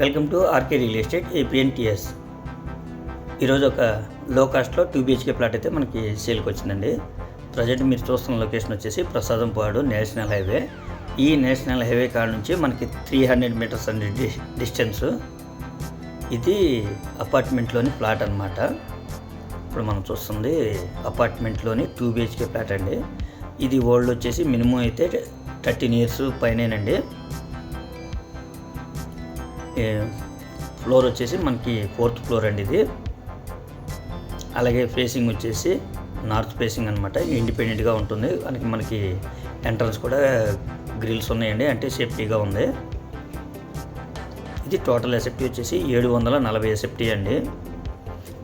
Welcome to RK real estate APNTS ఈరోజు ఒక లో కాస్ట్లో టూ బిహెచ్కే ప్లాట్ అయితే మనకి సేల్కి వచ్చిందండి. ప్రజెంట్ మీరు చూస్తున్న లొకేషన్ వచ్చేసి ప్రసాదంపాడు నేషనల్ హైవే. ఈ నేషనల్ హైవే కాడ నుంచి మనకి త్రీ హండ్రెడ్ మీటర్స్ అండి డి- డిస్టెన్స్ ఇది అపార్ట్మెంట్లోని ప్లాట్ అన్నమాట. ఇప్పుడు మనం చూస్తుంది అపార్ట్మెంట్లోని టూ బిహెచ్కే ప్లాట్ అండి. ఇది ఓల్డ్ వచ్చేసి మినిమం అయితే థర్టీన్ ఇయర్స్ పైనేనండి. ఫ్లోర్ వచ్చేసి మనకి ఫోర్త్ ఫ్లోర్ అండి ఇది. అలాగే ఫేసింగ్ వచ్చేసి నార్త్ ఫేసింగ్ అనమాట ఇండిపెండెంట్గా ఉంటుంది. మనకి మనకి ఎంట్రన్స్ కూడా గ్రిల్స్ ఉన్నాయండి. అంటే సేఫ్టీగా ఉంది. ఇది టోటల్ ఎసెప్టీ వచ్చేసి ఏడు వందల నలభై ఎసెప్టీ అండి.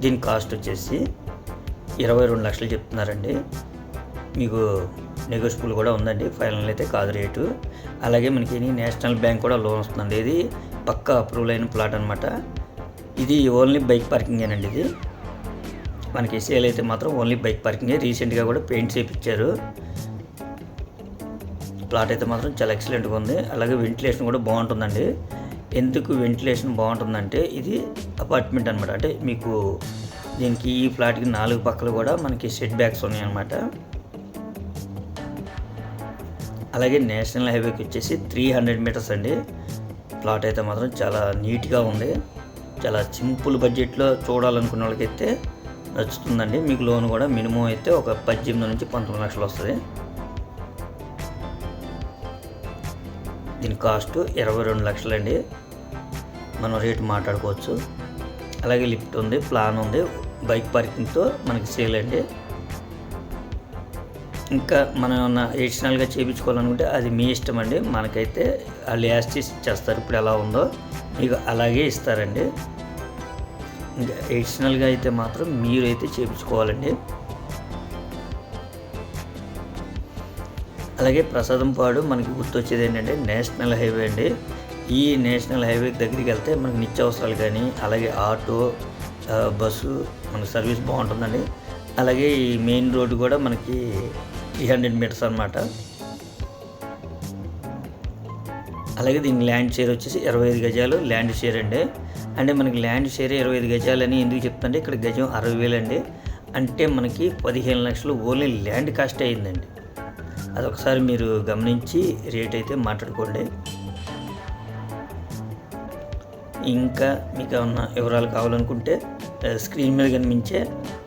దీని కాస్ట్ వచ్చేసి ఇరవై రెండు లక్షలు చెప్తున్నారండి. మీకు నెగోషియబుల్ కూడా ఉందండి. ఫైనల్ అయితే కాదు రేటు. అలాగే మనకి నేషనల్ బ్యాంక్ కూడా లోన్ వస్తుందండి. ఇది పక్క అప్రూవల్ అయిన ప్లాట్ అనమాట ఇది ఓన్లీ బైక్ పార్కింగేనండి ఇది. మనకి సేల్ అయితే మాత్రం ఓన్లీ బైక్ పార్కింగే రీసెంట్గా కూడా పెయింట్ చేయించారు ప్లాట్ అయితే మాత్రం చాలా ఎక్సలెంట్గా ఉంది. అలాగే వెంటిలేషన్ కూడా బాగుంటుందండి. ఎందుకు వెంటిలేషన్ బాగుంటుందంటే ఇది అపార్ట్మెంట్ అనమాట అంటే మీకు దీనికి ఈ ఫ్లాట్కి నాలుగు పక్కలు కూడా మనకి సెట్ బ్యాక్స్ ఉన్నాయన్నమాట. అలాగే నేషనల్ హైవేకి వచ్చేసి త్రీ హండ్రెడ్ మీటర్స్ అండి. ప్లాట్ అయితే మాత్రం చాలా నీట్గా ఉంది. చాలా సింపుల్ బడ్జెట్లో చూడాలనుకున్న వాళ్ళకైతే నచ్చుతుందండి. మీకు లోన్ కూడా మినిమం అయితే ఒక పద్దెనిమిది నుంచి పంతొమ్మిది లక్షలు వస్తుంది. దీని కాస్ట్ ఇరవై రెండు లక్షలండి. మనం రేటు మాట్లాడుకోవచ్చు. అలాగే లిఫ్ట్ ఉంది ప్లాన్ ఉంది. బైక్ పార్కింగ్తో మనకి సేల్ అండి. ఇంకా మనం ఏమన్నా ఎడిషనల్గా చేయించుకోవాలనుకుంటే అది మీ ఇష్టం అండి. మనకైతే వాళ్ళు యాస్టీస్ చేస్తారు. ఇప్పుడు ఎలా ఉందో మీకు అలాగే ఇస్తారండి. ఇంకా ఎడిషనల్గా అయితే మాత్రం మీరైతే చేయించుకోవాలండి అలాగే ప్రసాదం పాడు మనకి గుర్తొచ్చేది ఏంటంటే నేషనల్ హైవే అండి. ఈ నేషనల్ హైవే దగ్గరికి వెళ్తే మనకి నిత్యావసరాలు కానీ అలాగే ఆటో బస్సు మనకి సర్వీస్ బాగుంటుందండి. అలాగే ఈ మెయిన్ రోడ్డు కూడా మనకి త్రీ హండ్రెడ్ మీటర్స్ అనమాట అలాగే దీని ల్యాండ్ షేర్ వచ్చేసి ఇరవై ఐదు గజాలు ల్యాండ్ షేర్ అండి. అంటే మనకి ల్యాండ్ షేర్ ఇరవై ఐదు గజాలు అని ఎందుకు చెప్తుంటే ఇక్కడ గజం అరవై వేలు అండి. అంటే మనకి పదిహేను లక్షలు ఓన్లీ ల్యాండ్ కాస్ట్ అయిందండి. అదొకసారి మీరు గమనించి రేట్ అయితే మాట్లాడుకోండి. ఇంకా మీకు ఏమన్నా వివరాలు కావాలనుకుంటే స్క్రీన్ మీద కనిపించే